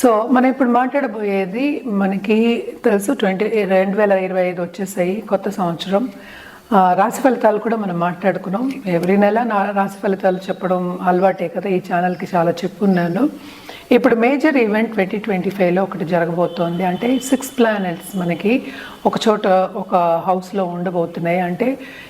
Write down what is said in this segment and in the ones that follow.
So మనం ఇప్పుడు మాట్లాడబోయేది మనకి తెలుసు ట్వంటీ రెండు వేల ఇరవై ఐదు వచ్చేసాయి కొత్త సంవత్సరం. రాశి ఫలితాలు కూడా మనం మాట్లాడుకున్నాం. ఎవ్రీ నెల నా రాశి ఫలితాలు చెప్పడం అలవాటే కదా ఈ ఛానల్కి చాలా చెప్పున్నాను. ఇప్పుడు మేజర్ ఈవెంట్ ట్వంటీ ట్వంటీ ఫైవ్లో ఒకటి జరగబోతోంది. అంటే సిక్స్ ప్లానెట్స్ మనకి ఒక చోట ఒక హౌస్లో ఉండబోతున్నాయి. అంటే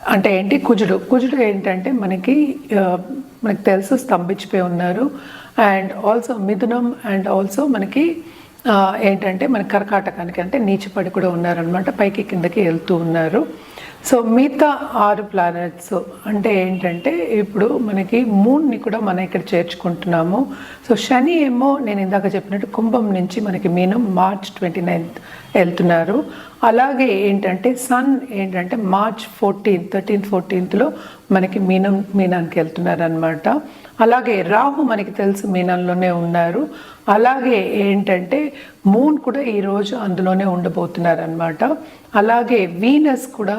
అంటే ఏంటి? కుజుడు. కుజుడు ఏంటంటే మనకి మనకు తెలుసు స్తంభించిపోయి ఉన్నారు. అండ్ ఆల్సో మిథునం అండ్ ఆల్సో మనకి ఏంటంటే మన కర్కాటకానికి అంటే నీచిపడి కూడా ఉన్నారనమాట పైకి కిందకి వెళ్తూ ఉన్నారు. సో మిగతా ఆరు ప్లానెట్స్ అంటే ఏంటంటే ఇప్పుడు మనకి మూన్ని కూడా మనం ఇక్కడ చేర్చుకుంటున్నాము. సో శని ఏమో నేను ఇందాక చెప్పినట్టు కుంభం నుంచి మనకి మీనం మార్చ్ ట్వంటీ నైన్త్ వెళ్తున్నారు. అలాగే ఏంటంటే సన్ ఏంటంటే మార్చ్ ఫోర్టీన్త్ థర్టీన్ ఫోర్టీన్త్లో మనకి మీనం మీనానికి వెళ్తున్నారు అనమాట అలాగే రాహు మనకి తెలుసు మీనంలోనే ఉన్నారు. అలాగే ఏంటంటే మూన్ కూడా ఈరోజు అందులోనే ఉండబోతున్నారు అనమాట అలాగే వీనస్ కూడా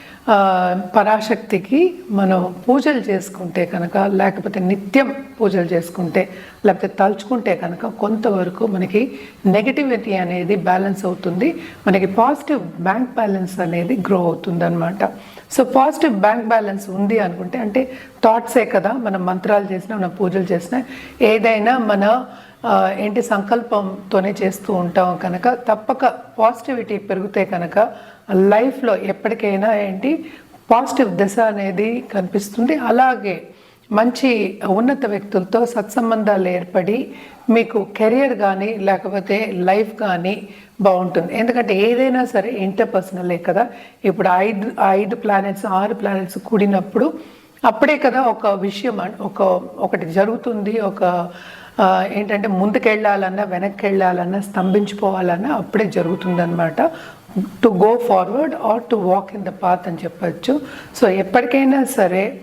పరాశక్తికి మనం పూజలు చేసుకుంటే కనుక లేకపోతే నిత్యం పూజలు చేసుకుంటే లేకపోతే తలుచుకుంటే కనుక కొంతవరకు మనకి నెగటివిటీ అనేది బ్యాలెన్స్ అవుతుంది. మనకి పాజిటివ్ బ్యాంక్ బ్యాలెన్స్ అనేది గ్రో అవుతుంది అనమాట సో పాజిటివ్ బ్యాంక్ బ్యాలెన్స్ ఉంది అనుకుంటే అంటే థాట్సే కదా మనం మంత్రాలు చేసినా మనం పూజలు చేసినా ఏదైనా మన ఏంటి సంకల్పంతోనే చేస్తూ ఉంటాం కనుక తప్పక పాజిటివిటీ పెరిగితే కనుక లైఫ్లో ఎప్పటికైనా ఏంటి పాజిటివ్ దశ అనేది కనిపిస్తుంది. అలాగే మంచి ఉన్నత వ్యక్తులతో సత్సంబంధాలు ఏర్పడి మీకు కెరియర్ కానీ లేకపోతే లైఫ్ కానీ బాగుంటుంది. ఎందుకంటే ఏదైనా సరే ఇంటర్పర్సనలే కదా. ఇప్పుడు ఐదు ఐదు ప్లానెట్స్ ఆరు ప్లానెట్స్ కూడినప్పుడు అప్పుడే కదా ఒక విషయం ఒక ఒకటి జరుగుతుంది ఒక ఏంటంటే ముందుకెళ్ళాలన్నా వెనక్కి వెళ్ళాలన్నా స్తంభించిపోవాలన్నా అప్పుడే జరుగుతుందన్నమాట. To go forward or to walk in the path అని చెప్పచ్చు. సో ఎప్పటికైనా సరే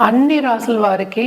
అన్ని రాసుల వారికి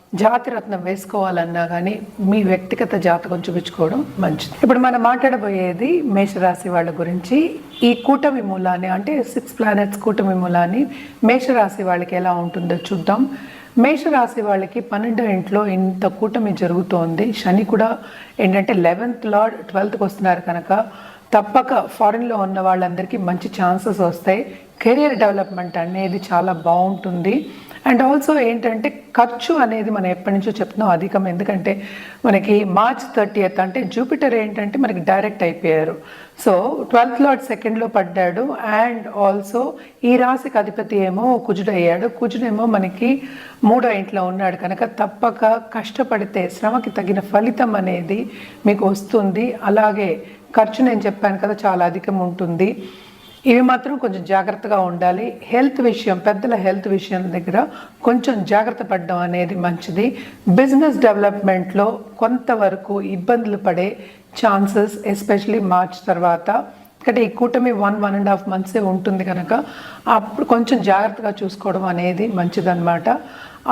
జాతి రత్నం వేసుకోవాలన్నా కానీ మీ వ్యక్తిగత జాతకం చూపించుకోవడం మంచిది. ఇప్పుడు మనం మాట్లాడబోయేది మేషరాశి వాళ్ళ గురించి. ఈ కూటమి మూలాన్ని అంటే సిక్స్ ప్లానెట్స్ కూటమి మూలాన్ని మేషరాశి వాళ్ళకి ఎలా ఉంటుందో చూద్దాం. మేషరాశి వాళ్ళకి పన్నెండో ఇంట్లో ఇంత కూటమి జరుగుతోంది. శని కూడా ఏంటంటే లెవెన్త్ లార్డ్ ట్వెల్త్కి వస్తున్నారు కనుక తప్పక ఫారిన్లో ఉన్న వాళ్ళందరికీ మంచి ఛాన్సెస్ వస్తాయి. కెరియర్ డెవలప్మెంట్ అనేది చాలా బాగుంటుంది. అండ్ ఆల్సో ఏంటంటే ఖర్చు అనేది మనం ఎప్పటి నుంచో చెప్తున్నాం అధికం. ఎందుకంటే మనకి మార్చ్ థర్టీయత్ అంటే జూపిటర్ ఏంటంటే మనకి డైరెక్ట్ అయిపోయారు. సో ట్వెల్త్ లాట్ సెకండ్లో పడ్డాడు. అండ్ ఆల్సో ఈ రాశికి అధిపతి ఏమో కుజుడు అయ్యాడు. కుజుడేమో మనకి మూడో ఇంట్లో ఉన్నాడు. కనుక తప్పక కష్టపడితే శ్రమకి తగిన ఫలితం అనేది మీకు వస్తుంది. అలాగే ఖర్చు నేను చెప్పాను కదా చాలా అధికం ఉంటుంది. ఇవి మాత్రం కొంచెం జాగ్రత్తగా ఉండాలి. హెల్త్ విషయం పెద్దల హెల్త్ విషయం దగ్గర కొంచెం జాగ్రత్త పడడం అనేది మంచిది. బిజినెస్ డెవలప్మెంట్లో కొంతవరకు ఇబ్బందులు పడే ఛాన్సెస్ ఎస్పెషలీ మార్చ్ తర్వాత ఎందుకంటే ఈ కూటమి వన్ వన్ అండ్ హాఫ్ మంత్సే ఉంటుంది కనుక అప్పుడు కొంచెం జాగ్రత్తగా చూసుకోవడం అనేది మంచిదన్నమాట.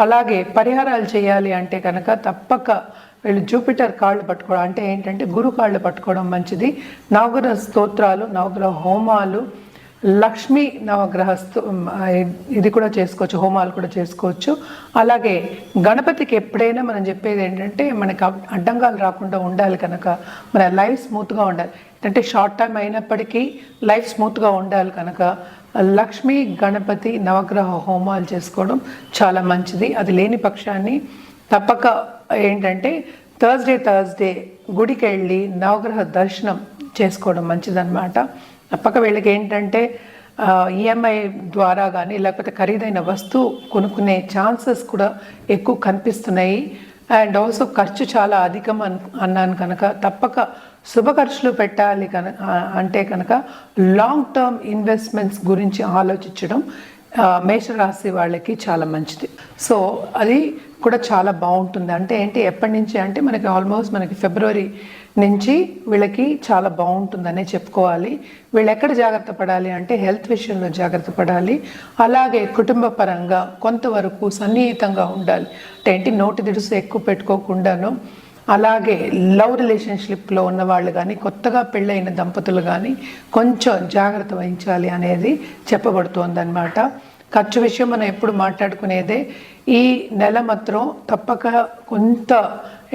అలాగే పరిహారాలు చేయాలి అంటే కనుక తప్పక వీళ్ళు జూపిటర్ కాళ్ళు పట్టుకోవడం అంటే ఏంటంటే గురు కాళ్ళు పట్టుకోవడం మంచిది. నవగ్రహ స్తోత్రాలు నవగ్రహ హోమాలు లక్ష్మీ నవగ్రహ ఇది కూడా చేసుకోవచ్చు హోమాలు కూడా చేసుకోవచ్చు. అలాగే గణపతికి ఎప్పుడైనా మనం చెప్పేది ఏంటంటే మనకి అడ్డంగాలు రాకుండా ఉండాలి కనుక మన లైఫ్ స్మూత్గా ఉండాలి. అంటే షార్ట్ టైం అయినప్పటికీ లైఫ్ స్మూత్గా ఉండాలి కనుక లక్ష్మీ గణపతి నవగ్రహ హోమాలు చేసుకోవడం చాలా మంచిది. అది లేని పక్షాన్ని తప్పక ఏంటంటే థర్స్డే థర్స్డే గుడికి వెళ్ళి నవగ్రహ దర్శనం చేసుకోవడం మంచిదన్నమాట. తప్పక వీళ్ళకి ఏంటంటే ఈఎంఐ ద్వారా కానీ లేకపోతే ఖరీదైన వస్తువు కొనుక్కునే ఛాన్సెస్ కూడా ఎక్కువ కనిపిస్తున్నాయి. అండ్ ఆల్సో ఖర్చు చాలా అధికం అన్ అన్నాను కనుక తప్పక శుభ ఖర్చులు పెట్టాలి కనుక అంటే కనుక లాంగ్ టర్మ్ ఇన్వెస్ట్మెంట్స్ గురించి ఆలోచించడం మేషరాశి వాళ్ళకి చాలా మంచిది. సో అది కూడా చాలా బాగుంటుంది. అంటే ఏంటి ఎప్పటి నుంచి అంటే మనకి ఆల్మోస్ట్ మనకి ఫిబ్రవరి నుంచి వీళ్ళకి చాలా బాగుంటుందనే చెప్పుకోవాలి. వీళ్ళు ఎక్కడ జాగ్రత్త పడాలి అంటే హెల్త్ విషయంలో జాగ్రత్త పడాలి. అలాగే కుటుంబ పరంగా కొంతవరకు సన్నిహితంగా ఉండాలి. అంటే ఏంటి నోటి దిడుసు ఎక్కువ పెట్టుకోకుండాను అలాగే లవ్ రిలేషన్షిప్లో ఉన్న వాళ్ళు కానీ కొత్తగా పెళ్ళైన దంపతులు కానీ కొంచెం జాగ్రత్త వహించాలి అనేది చెప్పబడుతోందన్నమాట. ఖర్చు విషయం మనం ఎప్పుడు మాట్లాడుకునేదే ఈ నెల మాత్రం తప్పక కొంత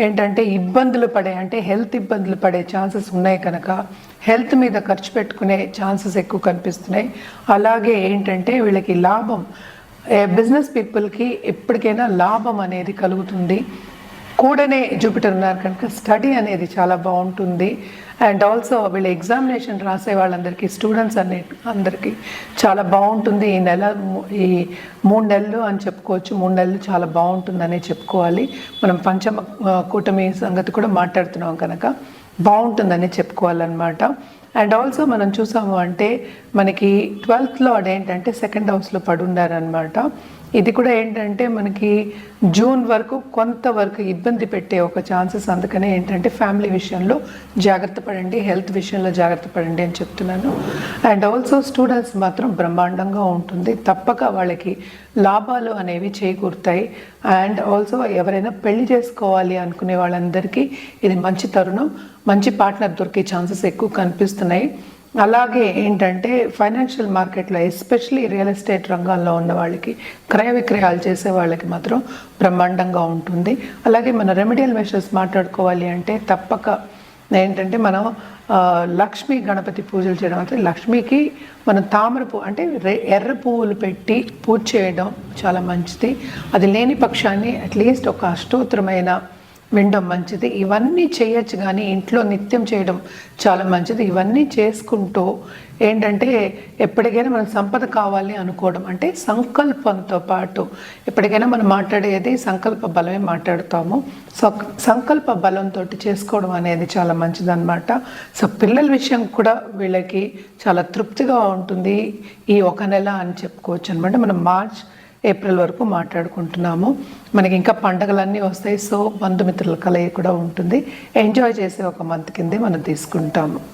ఏంటంటే ఇబ్బందులు పడే అంటే హెల్త్ ఇబ్బందులు పడే ఛాన్సెస్ ఉన్నాయి కనుక హెల్త్ మీద ఖర్చు పెట్టుకునే ఛాన్సెస్ ఎక్కువ కనిపిస్తున్నాయి. అలాగే ఏంటంటే వీళ్ళకి లాభం బిజినెస్ పీపుల్కి ఎప్పటికైనా లాభం అనేది కలుగుతుంది. కూడనే జూపిటర్ ఉన్నారు కనుక స్టడీ అనేది చాలా బాగుంటుంది. అండ్ ఆల్సో వీళ్ళ ఎగ్జామినేషన్ రాసే వాళ్ళందరికీ స్టూడెంట్స్ అనే అందరికీ చాలా బాగుంటుంది. ఈ నెల ఈ మూడు నెలలు అని చెప్పుకోవచ్చు. మూడు నెలలు చాలా బాగుంటుందనే చెప్పుకోవాలి. మనం పంచమ కూటమి సంగతి కూడా మాట్లాడుతున్నాం కనుక బాగుంటుందని చెప్పుకోవాలన్నమాట. అండ్ ఆల్సో మనం చూసాము అంటే మనకి ట్వెల్త్లో అదేంటంటే సెకండ్ హౌస్లో పడున్నారనమాట ఇది కూడా ఏంటంటే మనకి జూన్ వరకు కొంతవరకు ఇబ్బంది పెట్టే ఒక ఛాన్సెస్ అందుకనే ఏంటంటే ఫ్యామిలీ విషయంలో జాగ్రత్త పడండి హెల్త్ విషయంలో జాగ్రత్త పడండి అని చెప్తున్నాను. అండ్ ఆల్సో స్టూడెంట్స్ మాత్రం బ్రహ్మాండంగా ఉంటుంది. తప్పక వాళ్ళకి లాభాలు అనేవి చేకూరుతాయి. అండ్ ఆల్సో ఎవరైనా పెళ్ళి చేసుకోవాలి అనుకునే వాళ్ళందరికీ ఇది మంచి తరుణం. మంచి పార్ట్నర్ దొరికే ఛాన్సెస్ ఎక్కువ కనిపిస్తున్నాయి. అలాగే ఏంటంటే ఫైనాన్షియల్ మార్కెట్లో ఎస్పెషలీ రియల్ ఎస్టేట్ రంగాల్లో ఉన్న వాళ్ళకి క్రయ విక్రయాలు చేసే వాళ్ళకి మాత్రం బ్రహ్మాండంగా ఉంటుంది. అలాగే మన రెమెడియల్ మెషర్స్ మాట్లాడుకోవాలి అంటే తప్పక ఏంటంటే మనం లక్ష్మీ గణపతి పూజలు చేయడం అంటే లక్ష్మికి మనం తామర పువ్వు అంటే ఎర్ర పువ్వులు పెట్టి పూజ చేయడం చాలా మంచిది. అది లేని పక్షాన్ని అట్లీస్ట్ ఒక అష్టోత్తరమైన వినడం మంచిది. ఇవన్నీ చేయొచ్చు కానీ ఇంట్లో నిత్యం చేయడం చాలా మంచిది. ఇవన్నీ చేసుకుంటూ ఏంటంటే ఎప్పటికైనా మనం సంపద కావాలి అనుకోవడం. అంటే సంకల్పంతో పాటు ఎప్పటికైనా మనం మాట్లాడేది సంకల్ప బలమే మాట్లాడుతాము. సో సంకల్ప బలంతో చేసుకోవడం అనేది చాలా మంచిదన్నమాట. సో పిల్లల విషయం కూడా వీళ్ళకి చాలా తృప్తిగా ఉంటుంది. ఈ ఒక నెల అని చెప్పుకోవచ్చు అనమాట మనం మార్చ్ ఏప్రిల్ వరకు మాట్లాడుకుంటున్నాము. మనకి ఇంకా పండగలన్నీ వస్తాయి సో బంధుమిత్రుల కలయి కూడా ఉంటుంది. ఎంజాయ్ చేసే ఒక మంత్ కిందే మనం తీసుకుంటాము.